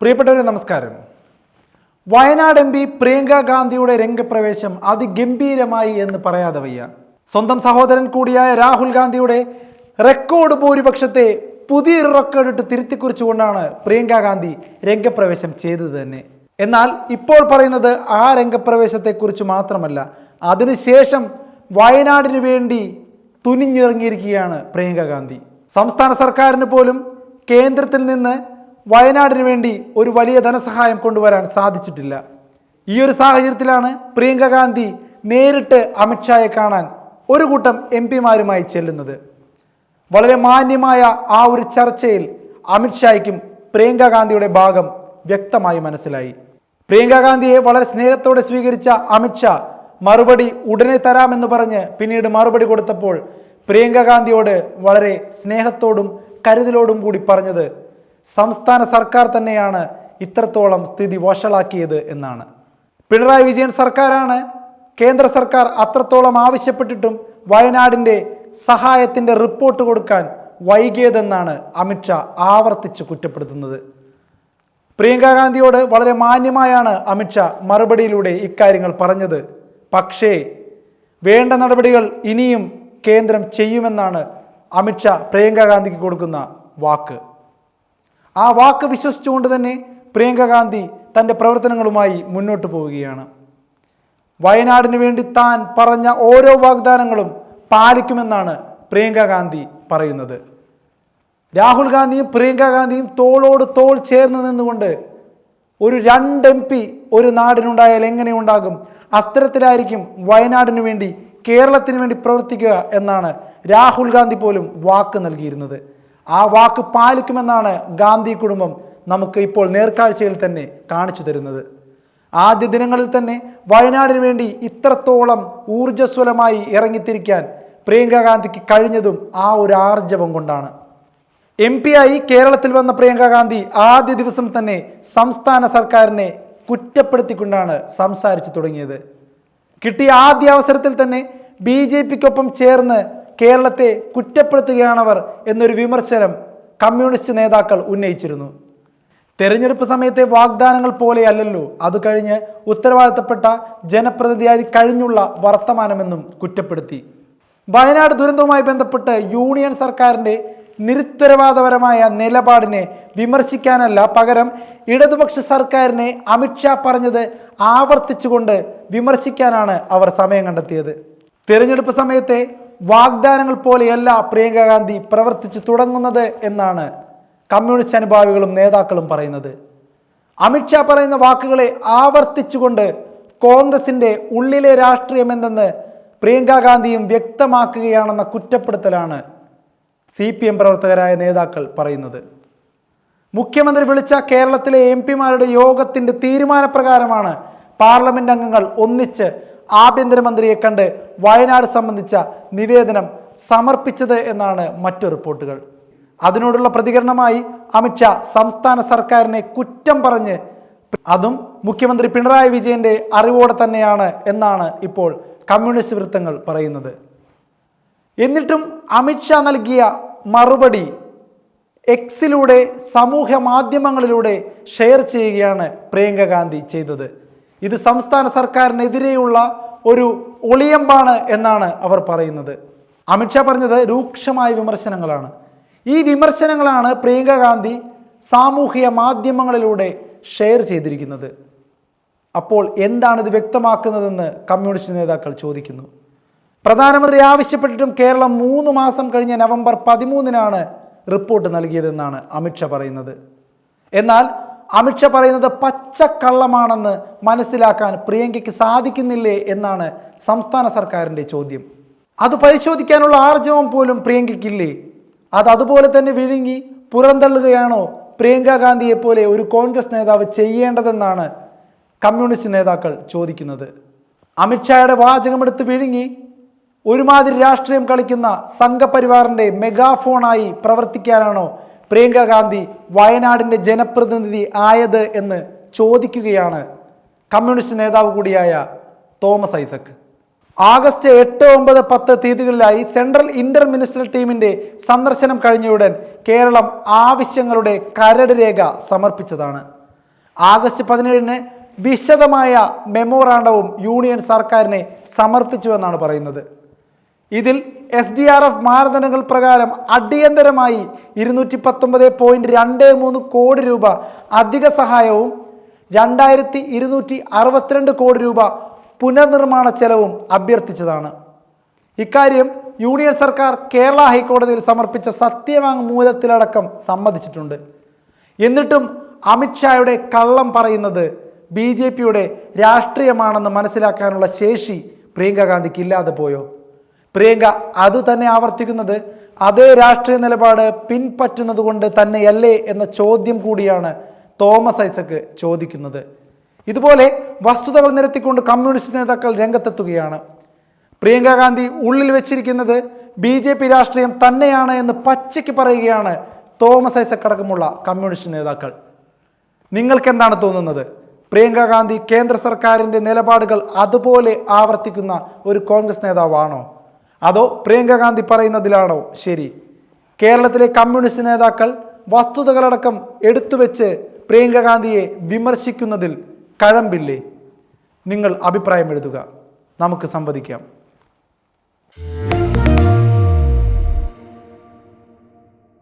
പ്രിയപ്പെട്ടവരെ നമസ്കാരം. Wayanad M P Priyanka ഗാന്ധിയുടെ രംഗപ്രവേശം അതിഗംഭീരമായി എന്ന് പറയാതെ വയ്യ. സ്വന്തം സഹോദരൻ കൂടിയായ രാഹുൽ ഗാന്ധിയുടെ റെക്കോർഡ് ഭൂരിപക്ഷത്തെ പുതിയൊരു റെക്കോർഡ് ഇട്ട് തിരുത്തിക്കുറിച്ചുകൊണ്ടാണ് പ്രിയങ്ക ഗാന്ധി രംഗപ്രവേശം ചെയ്തത് തന്നെ. എന്നാൽ ഇപ്പോൾ പറയുന്നത് ആ രംഗപ്രവേശത്തെക്കുറിച്ച് മാത്രമല്ല അതിനുശേഷം വയനാടിന് വേണ്ടി തുനിഞ്ഞിറങ്ങിയിരിക്കുകയാണ് പ്രിയങ്ക ഗാന്ധി. സംസ്ഥാന സർക്കാരിന് പോലും കേന്ദ്രത്തിൽ നിന്ന് വയനാടിന് വേണ്ടി ഒരു വലിയ ധനസഹായം കൊണ്ടുവരാൻ സാധിച്ചിട്ടില്ല. ഈ ഒരു സാഹചര്യത്തിലാണ് പ്രിയങ്ക ഗാന്ധി നേരിട്ട് അമിത്ഷായെ കാണാൻ ഒരു കൂട്ടം എം പിമാരുമായി ചെല്ലുന്നത്. വളരെ മാന്യമായ ആ ഒരു ചർച്ചയിൽ അമിത്ഷായ്ക്കും പ്രിയങ്ക ഗാന്ധിയുടെ ഭാഗം വ്യക്തമായി മനസ്സിലായി. പ്രിയങ്ക ഗാന്ധിയെ വളരെ സ്നേഹത്തോടെ സ്വീകരിച്ച അമിത്ഷാ മറുപടി ഉടനെ തരാമെന്ന് പറഞ്ഞ് പിന്നീട് മറുപടി കൊടുത്തപ്പോൾ പ്രിയങ്ക ഗാന്ധിയോട് വളരെ സ്നേഹത്തോടും കരുതലോടും കൂടി പറഞ്ഞത് സംസ്ഥാന സർക്കാർ തന്നെയാണ് ഇത്രത്തോളം സ്ഥിതി വഷളാക്കിയത് എന്നാണ്. പിണറായി വിജയൻ സർക്കാരാണ്. കേന്ദ്ര സർക്കാർ അത്രത്തോളം ആവശ്യപ്പെട്ടിട്ടും വയനാടിന്റെ സഹായത്തിന്റെ റിപ്പോർട്ട് കൊടുക്കാൻ വൈകിയതെന്നാണ് അമിത്ഷാ ആവർത്തിച്ച് കുറ്റപ്പെടുത്തുന്നത്. പ്രിയങ്ക ഗാന്ധിയോട് വളരെ മാന്യമായാണ് അമിത്ഷാ മറുപടിയിലൂടെ ഇക്കാര്യങ്ങൾ പറഞ്ഞത്. പക്ഷേ വേണ്ട നടപടികൾ ഇനിയും കേന്ദ്രം ചെയ്യുമെന്നാണ് അമിത്ഷാ പ്രിയങ്ക ഗാന്ധിക്ക് കൊടുക്കുന്ന വാക്ക്. ആ വാക്ക് വിശ്വസിച്ചുകൊണ്ട് തന്നെ പ്രിയങ്ക ഗാന്ധി തന്റെ പ്രവർത്തനങ്ങളുമായി മുന്നോട്ട് പോവുകയാണ്. വയനാടിന് വേണ്ടി താൻ പറഞ്ഞ ഓരോ വാഗ്ദാനങ്ങളും പാലിക്കുമെന്നാണ് പ്രിയങ്ക ഗാന്ധി പറയുന്നത്. രാഹുൽ ഗാന്ധിയും പ്രിയങ്ക ഗാന്ധിയും തോളോട് തോൾ ചേർന്ന് നിന്നുകൊണ്ട് ഒരു രണ്ട് എം പി ഒരു നാടിനുണ്ടായാൽ എങ്ങനെ ഉണ്ടാകും? അത്തരത്തിലായിരിക്കും വയനാടിന് വേണ്ടി കേരളത്തിന് വേണ്ടി പ്രവർത്തിക്കുക എന്നാണ് രാഹുൽ ഗാന്ധി പോലും വാക്ക് നൽകിയിരുന്നത്. ആ വാക്ക് പാലിക്കുമെന്നാണ് ഗാന്ധി കുടുംബം നമുക്ക് ഇപ്പോൾ നേർക്കാഴ്ചയിൽ തന്നെ കാണിച്ചു തരുന്നത്. ആദ്യ ദിനങ്ങളിൽ തന്നെ വയനാടിന് വേണ്ടി ഇത്രത്തോളം ഊർജസ്വലമായി ഇറങ്ങിത്തിരിക്കാൻ പ്രിയങ്ക ഗാന്ധിക്ക് കഴിഞ്ഞതും ആ ഒരു ആർജവം കൊണ്ടാണ്. എം പി ആയി കേരളത്തിൽ വന്ന പ്രിയങ്ക ഗാന്ധി ആദ്യ ദിവസം തന്നെ സംസ്ഥാന സർക്കാരിനെ കുറ്റപ്പെടുത്തിക്കൊണ്ടാണ് സംസാരിച്ചു തുടങ്ങിയത്. കിട്ടിയ ആദ്യ അവസരത്തിൽ തന്നെ ബി ജെ പിക്കൊപ്പം ചേർന്ന് കേരളത്തെ കുറ്റപ്പെടുത്തുകയാണവർ എന്നൊരു വിമർശനം കമ്മ്യൂണിസ്റ്റ് നേതാക്കൾ ഉന്നയിച്ചിരുന്നു. തെരഞ്ഞെടുപ്പ് സമയത്തെ വാഗ്ദാനങ്ങൾ പോലെയല്ലല്ലോ അത് കഴിഞ്ഞ് ഉത്തരവാദിത്തപ്പെട്ട ജനപ്രതിനിധിയായി കഴിഞ്ഞുള്ള വർത്തമാനമെന്നും കുറ്റപ്പെടുത്തി. വയനാട് ദുരന്തവുമായി ബന്ധപ്പെട്ട് യൂണിയൻ സർക്കാരിന്റെ നിരുത്തരവാദപരമായ നിലപാടിനെ വിമർശിക്കാനല്ല പകരം ഇടതുപക്ഷ സർക്കാരിനെ അമിത്ഷാ പറഞ്ഞത് ആവർത്തിച്ചുകൊണ്ട് വിമർശിക്കാനാണ് അവർ സമയം കണ്ടെത്തിയത്. തിരഞ്ഞെടുപ്പ് സമയത്തെ വാഗ്ദാനങ്ങൾ പോലെയല്ല പ്രിയങ്ക ഗാന്ധി പ്രവർത്തിച്ചു തുടങ്ങുന്നത് എന്നാണ് കമ്മ്യൂണിസ്റ്റ് അനുഭാവികളും നേതാക്കളും പറയുന്നത്. അമിത്ഷാ പറയുന്ന വാക്കുകളെ ആവർത്തിച്ചുകൊണ്ട് കോൺഗ്രസിന്റെ ഉള്ളിലെ രാഷ്ട്രീയം എന്തെന്ന് പ്രിയങ്ക ഗാന്ധിയും വ്യക്തമാക്കുകയാണെന്ന കുറ്റപ്പെടുത്തലാണ് സി പി എം പ്രവർത്തകരായ നേതാക്കൾ പറയുന്നത്. മുഖ്യമന്ത്രി വിളിച്ച കേരളത്തിലെ എം പിമാരുടെ യോഗത്തിന്റെ തീരുമാനപ്രകാരമാണ് പാർലമെന്റ് അംഗങ്ങൾ ഒന്നിച്ച് ആഭ്യന്തരമന്ത്രിയെ കണ്ട് വയനാട് സംബന്ധിച്ച നിവേദനം സമർപ്പിച്ചത് എന്നാണ് മറ്റു റിപ്പോർട്ടുകൾ. അതിനോടുള്ള പ്രതികരണമായി അമിത്ഷാ സംസ്ഥാന സർക്കാരിനെ കുറ്റം പറഞ്ഞ് അതും മുഖ്യമന്ത്രി പിണറായി വിജയന്റെ അറിവോടെ തന്നെയാണ് എന്നാണ് ഇപ്പോൾ കമ്മ്യൂണിസ്റ്റ് വൃത്തങ്ങൾ പറയുന്നത്. എന്നിട്ടും അമിത്ഷാ നൽകിയ മറുപടി എക്സിലൂടെ സമൂഹ മാധ്യമങ്ങളിലൂടെ ഷെയർ ചെയ്യുകയാണ് പ്രിയങ്ക ഗാന്ധി ചെയ്തത്. ഇത് സംസ്ഥാന സർക്കാരിനെതിരെയുള്ള ഒരു ഒളിയമ്പാണ് എന്നാണ് അവർ പറയുന്നത്. അമിത്ഷാ പറഞ്ഞത് രൂക്ഷമായ വിമർശനങ്ങളാണ്. ഈ വിമർശനങ്ങളാണ് പ്രിയങ്ക ഗാന്ധി സാമൂഹിക മാധ്യമങ്ങളിലൂടെ ഷെയർ ചെയ്തിരിക്കുന്നത്. അപ്പോൾ എന്താണ് ഇത് വ്യക്തമാക്കുന്നതെന്ന് കമ്മ്യൂണിസ്റ്റ് നേതാക്കൾ ചോദിക്കുന്നു. പ്രധാനമന്ത്രി ആവശ്യപ്പെട്ടിട്ടും കേരളം മൂന്ന് മാസം കഴിഞ്ഞ നവംബർ പതിമൂന്നിനാണ് റിപ്പോർട്ട് നൽകിയതെന്നാണ് അമിത്ഷാ പറയുന്നത്. എന്നാൽ അമിത്ഷാ പറയുന്നത് പച്ചക്കള്ളമാണെന്ന് മനസ്സിലാക്കാൻ പ്രിയങ്കയ്ക്ക് സാധിക്കുന്നില്ലേ എന്നാണ് സംസ്ഥാന സർക്കാരിന്റെ ചോദ്യം. അത് പരിശോധിക്കാനുള്ള ആർജവം പോലും പ്രിയങ്കയ്ക്കില്ലേ? അത് അതുപോലെ തന്നെ വിഴുങ്ങി പുറന്തള്ളുകയാണോ പ്രിയങ്ക ഗാന്ധിയെ പോലെ ഒരു കോൺഗ്രസ് നേതാവ് ചെയ്യേണ്ടതെന്നാണ് കമ്മ്യൂണിസ്റ്റ് നേതാക്കൾ ചോദിക്കുന്നത്. അമിത്ഷായുടെ വാചകമെടുത്ത് വിഴുങ്ങി ഒരുമാതിരി രാഷ്ട്രീയം കളിക്കുന്ന സംഘപരിവാറിന്റെ മെഗാഫോണായി പ്രവർത്തിക്കാനാണോ പ്രിയങ്ക ഗാന്ധി വയനാടിന്റെ ജനപ്രതിനിധി ആയത് എന്ന് ചോദിക്കുകയാണ്. കമ്മ്യൂണിസ്റ്റ് നേതാവ് കൂടിയായ തോമസ് ഐസക് ആഗസ്റ്റ് എട്ട് ഒമ്പത് പത്ത് തീയതികളിലായി സെൻട്രൽ ഇന്റർ മിനിസ്റ്റർ ടീമിന്റെ സന്ദർശനം കഴിഞ്ഞയുടൻ കേരളം ആവശ്യങ്ങളുടെ കരട് രേഖ സമർപ്പിച്ചതാണ്. ആഗസ്റ്റ് പതിനേഴിന് വിശദമായ മെമ്മോറാണ്ടവും യൂണിയൻ സർക്കാരിനെ സമർപ്പിച്ചുവെന്നാണ് പറയുന്നത്. ഇതിൽ എസ് ഡി ആർ എഫ് മാനദണ്ഡങ്ങൾ പ്രകാരം അടിയന്തരമായി ഇരുന്നൂറ്റി പത്തൊമ്പത് പോയിന്റ് രണ്ട് മൂന്ന് കോടി രൂപ അധിക സഹായവും രണ്ടായിരത്തി ഇരുന്നൂറ്റി അറുപത്തിരണ്ട് കോടി രൂപ പുനർനിർമ്മാണ ചെലവും അഭ്യർത്ഥിച്ചതാണ്. ഇക്കാര്യം യൂണിയൻ സർക്കാർ കേരള ഹൈക്കോടതിയിൽ സമർപ്പിച്ച സത്യവാങ്മൂലത്തിലടക്കം സമ്മതിച്ചിട്ടുണ്ട്. എന്നിട്ടും അമിത്ഷായുടെ കള്ളം പറയുന്നത് ബി ജെ പിയുടെ രാഷ്ട്രീയമാണെന്ന് മനസ്സിലാക്കാനുള്ള ശേഷി പ്രിയങ്ക ഗാന്ധിക്ക് ഇല്ലാതെ പോയോ? പ്രിയങ്ക അത് തന്നെ ആവർത്തിക്കുന്നത് അതേ രാഷ്ട്രീയ നിലപാട് പിൻപറ്റുന്നത് കൊണ്ട് തന്നെയല്ലേ എന്ന ചോദ്യം കൂടിയാണ് തോമസ് ഐസക്ക് ചോദിക്കുന്നത്. ഇതുപോലെ വസ്തുതകൾ നിരത്തിക്കൊണ്ട് കമ്മ്യൂണിസ്റ്റ് നേതാക്കൾ രംഗത്തെത്തുകയാണ്. പ്രിയങ്ക ഗാന്ധി ഉള്ളിൽ വെച്ചിരിക്കുന്നത് ബി ജെ പി രാഷ്ട്രീയം തന്നെയാണ് എന്ന് പച്ചയ്ക്ക് പറയുകയാണ് തോമസ് ഐസക് അടക്കമുള്ള കമ്മ്യൂണിസ്റ്റ് നേതാക്കൾ. നിങ്ങൾക്ക് എന്താണ് തോന്നുന്നത്? പ്രിയങ്ക ഗാന്ധി കേന്ദ്ര സർക്കാരിന്റെ നിലപാടുകൾ അതുപോലെ ആവർത്തിക്കുന്ന ഒരു കോൺഗ്രസ് നേതാവാണോ? അതോ പ്രിയങ്ക ഗാന്ധി പറയുന്നതിലാണോ? ശരി. കേരളത്തിലെ കമ്മ്യൂണിസ്റ്റ് നേതാക്കൾ വസ്തുതകളടക്കം എടുത്തുവെച്ച് പ്രിയങ്ക ഗാന്ധിയെ വിമർശിക്കുന്നതിൽ കഴമ്പില്ലേ? നിങ്ങൾ അഭിപ്രായം എഴുതുക. നമുക്ക് സംവദിക്കാം.